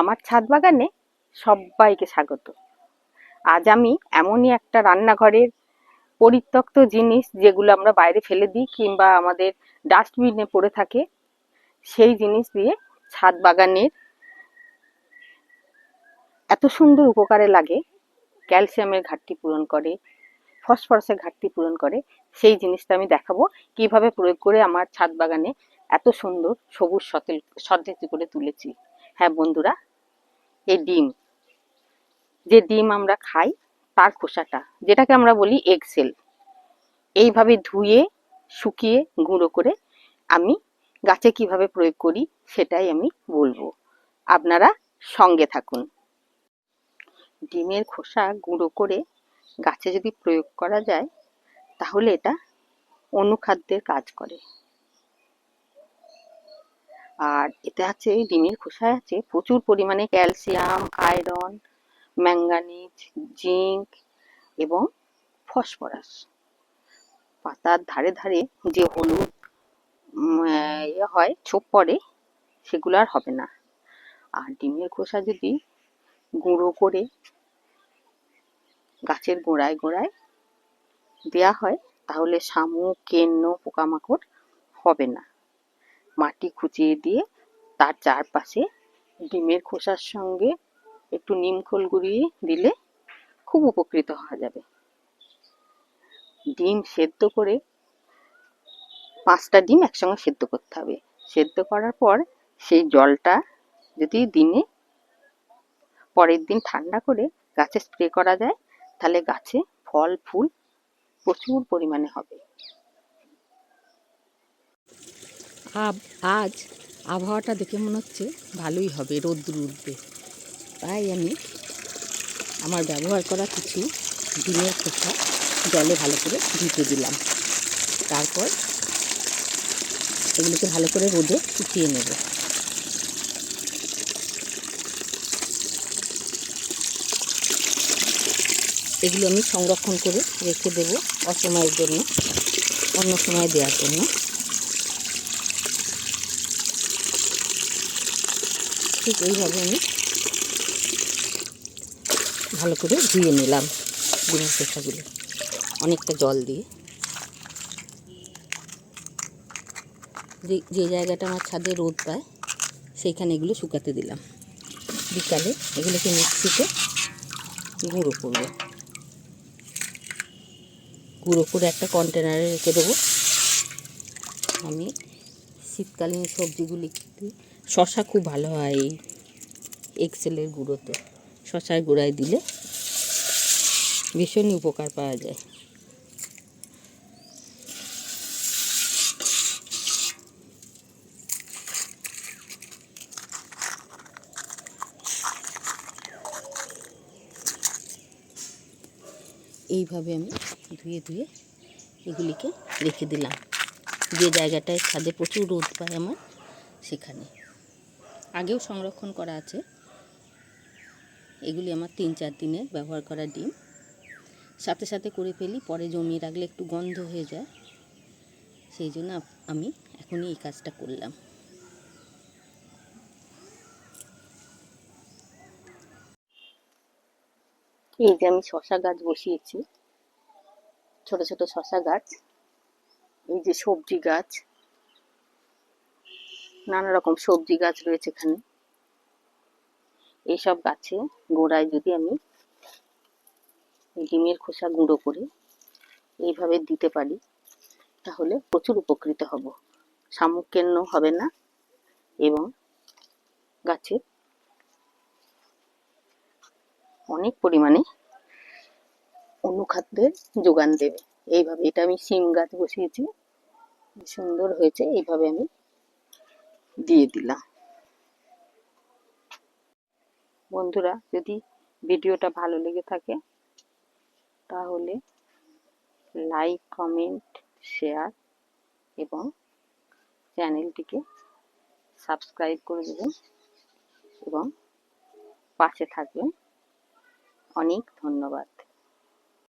আমার ছাদ বাগানে সবাইকে স্বাগত। আজ আমি এমনই একটা রান্নাঘরের পরিত্যক্ত জিনিস যেগুলো আমরা বাইরে ফেলে দিই কিংবা আমাদের ডাস্টবিনে পড়ে থাকে, সেই জিনিস দিয়ে ছাদ বাগানের এত সুন্দর উপকারে লাগে। ক্যালসিয়ামের ঘাটতি পূরণ করে, ফসফরাসের ঘাটতি পূরণ করে, সেই জিনিসটা আমি দেখাবো কীভাবে প্রয়োগ করে আমার ছাদ বাগানে এত সুন্দর সবুজ সতেজ করে তুলেছি। হ্যাঁ বন্ধুরা এই ডিম, যে ডিম আমরা খাই তার খোসাটা, যেটাকে আমরা বলি এগসেল এইভাবে ধুয়ে, শুকিয়ে, গুঁড়ো করে আমি গাছে কীভাবে প্রয়োগ করি সেটাই আমি বলব। আপনারা সঙ্গে থাকুন। ডিমের খোসা গুঁড়ো করে গাছে যদি প্রয়োগ করা যায়, তাহলে এটা অনুখাদ্যের কাজ করে। আর এতে আছে ডিমের খোসায় আছে প্রচুর পরিমাণে ক্যালসিয়াম, আয়রন, ম্যাঙ্গানিজ, জিঙ্ক এবং ফসফরাস। পাতার ধারে ধারে যে হলুদ ইয়ে হয়, ছোপ পড়ে, সেগুলো আর হবে না। আর ডিমের খোসা যদি গুঁড়ো করে গাছের গোড়ায় গোড়ায় দেয়া হয়, তাহলে শামুক, কেন্ন, পোকামাকড় হবে না। মাটি খুঁচিয়ে দিয়ে তার চারপাশে ডিমের খোসার সঙ্গে একটু নিমখোল গুঁড়িয়ে দিলে খুব উপকৃত হওয়া যাবে। ডিম সেদ্ধ করে পাঁচটা ডিম একসঙ্গে সেদ্ধ করতে হবে। সেদ্ধ করার পর সেই জলটা যদি দিনে পরের দিন ঠান্ডা করে গাছে স্প্রে করা যায়, তাহলে গাছে ফল, ফুল প্রচুর পরিমাণে হবে। আব- আজ আবহাওয়াটা দেখে মনে হচ্ছে ভালোই হবে, রোদ্দুর উঠবে। তাই আমি আমার ব্যবহার করা কিছু ডিমের খোসা জলে ভালো করে ধুতে দিলাম। তারপর এগুলোকে ভালো করে রোদে শুকিয়ে নেব। এগুলো আমি সংরক্ষণ করে রেখে দেবো অসময়ের জন্য, অন্য সময় দেওয়ার জন্য। ঠিক এইভাবে আমি ভালো করে ধুয়ে নিলাম ডিমের খোসাগুলো, অনেকটা জল দিয়ে। যে যে জায়গাটা আমার ছাদে রোদ পায়, সেইখানে এগুলো শুকাতে দিলাম। বিকালে এগুলোকে মিক্সিতে গুঁড়ো করব। গুঁড়ো করে একটা কন্টেনারে রেখে দেবো। আমি শীতকালীন সবজিগুলিতে শশা খুব ভালো হয় এই এক্সেলের গুঁড়োতে। শশার গুঁড়ায় দিলে ভীষণই উপকার পাওয়া যায়। এইভাবে আমি ধুয়ে ধুয়ে এগুলিকে রেখে দিলাম। যে জায়গাটায় ছাদে প্রচুর রোদ পায় আমার, সেখানে। আগেও সংরক্ষণ করা আছে। এগুলি আমার তিন চার দিনের ব্যবহার করা ডিম। সাথে সাথে করে ফেলি, পরে জমিয়ে রাখলে একটু গন্ধ হয়ে যায়। সেই জন্য আমি এখনই এই কাজটা করলাম। এই যে আমি শশা গাছ বসিয়েছি, ছোট ছোট শশা গাছ। এই যে সবজি গাছ, নানা রকম সবজি গাছ রয়েছে এখানে। এইসব গাছে গোড়ায় যদি আমি ডিমের খোসা গুঁড়ো করে এইভাবে দিতে পারি, তাহলে প্রচুর উপকৃত হব। শামুক কেন্ন হবে না এবং গাছে অনেক পরিমাণে অনুখাদ্যের যোগান দেবে। এইভাবে, এটা আমি সিম গাছ বসিয়েছি। সুন্দর হয়েছে, এইভাবে আমি দিয়ে দিলাম। বন্ধুরা, যদি ভিডিওটা ভালো লেগে থাকে, তাহলে লাইক, কমেন্ট, শেয়ার এবং চ্যানেলটিকে সাবস্ক্রাইব করে দেবেন এবং পাশে থাকবেন। অনেক ধন্যবাদ।